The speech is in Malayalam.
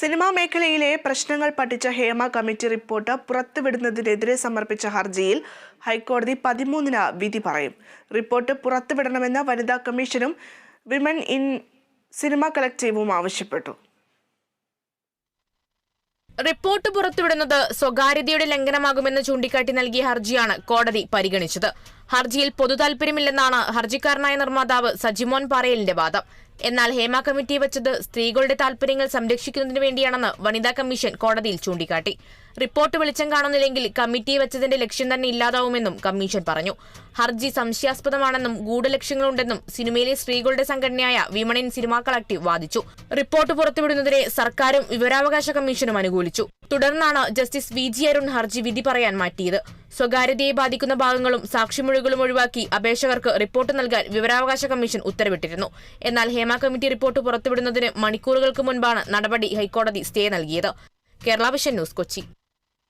സിനിമാ മേഖലയിലെ പ്രശ്നങ്ങൾ പഠിച്ച ഹേമ കമ്മിറ്റി റിപ്പോർട്ട് പുറത്തുവിടുന്നതിനെതിരെ സമർപ്പിച്ച ഹർജിയിൽ ഹൈക്കോടതി പതിമൂന്നിന് വിധി പറയും. റിപ്പോർട്ട് പുറത്തുവിടണമെന്ന് വനിതാ കമ്മീഷനും വിമൻ ഇൻ സിനിമ കളക്റ്റീവും ആവശ്യപ്പെട്ടു. റിപ്പോർട്ട് പുറത്തുവിടുന്നത് സ്വകാര്യതയുടെ ലംഘനമാകുമെന്ന് ചൂണ്ടിക്കാട്ടി നൽകിയ ഹർജിയാണ് കോടതി പരിഗണിച്ചത്. ഹർജിയിൽ പൊതുതാൽപര്യമില്ലെന്നാണ് ഹർജിക്കാരനായ നിർമ്മാതാവ് സജിമോൻ പാറയലിന്റെ വാദം. എന്നാൽ ഹേമ കമ്മിറ്റി വച്ചത് സ്ത്രീകളുടെ താൽപര്യങ്ങൾ സംരക്ഷിക്കുന്നതിന് വേണ്ടിയാണെന്ന് വനിതാ കമ്മീഷൻ കോടതിയിൽ ചൂണ്ടിക്കാട്ടി. റിപ്പോർട്ട് വെളിച്ചം കാണുന്നില്ലെങ്കിൽ കമ്മിറ്റി വെച്ചതിന്റെ ലക്ഷ്യം തന്നെ ഇല്ലാതാവുമെന്നും കമ്മീഷൻ പറഞ്ഞു. ഹർജി സംശയാസ്പദമാണെന്നും ഗൂഢലക്ഷ്യങ്ങളുണ്ടെന്നും സിനിമയിലെ സ്ത്രീകളുടെ സംഘടനയായ വിമൺ സിനിമാ കളക്ടീവ് വാദിച്ചു. റിപ്പോർട്ട് പുറത്തുവിടുന്നതിനെ സർക്കാരും വിവരാവകാശ കമ്മീഷനും അനുകൂലിച്ചു. തുടർന്നാണ് ജസ്റ്റിസ് വി ജി അരുൺ ഹർജി വിധി പറയാൻ മാറ്റിയത്. സ്വകാര്യതയെ ബാധിക്കുന്ന ഭാഗങ്ങളും സാക്ഷിമൊഴികളും ഒഴിവാക്കി അപേക്ഷകർക്ക് റിപ്പോർട്ട് നൽകാൻ വിവരാവകാശ കമ്മീഷൻ ഉത്തരവിട്ടിരുന്നു. എന്നാൽ ഹേമ കമ്മിറ്റി റിപ്പോർട്ട് പുറത്തുവിടുന്നതിന് മണിക്കൂറുകൾക്ക് മുൻപാണ് നടപടി ഹൈക്കോടതി സ്റ്റേ നൽകിയത്. Kerala vision news Kochi.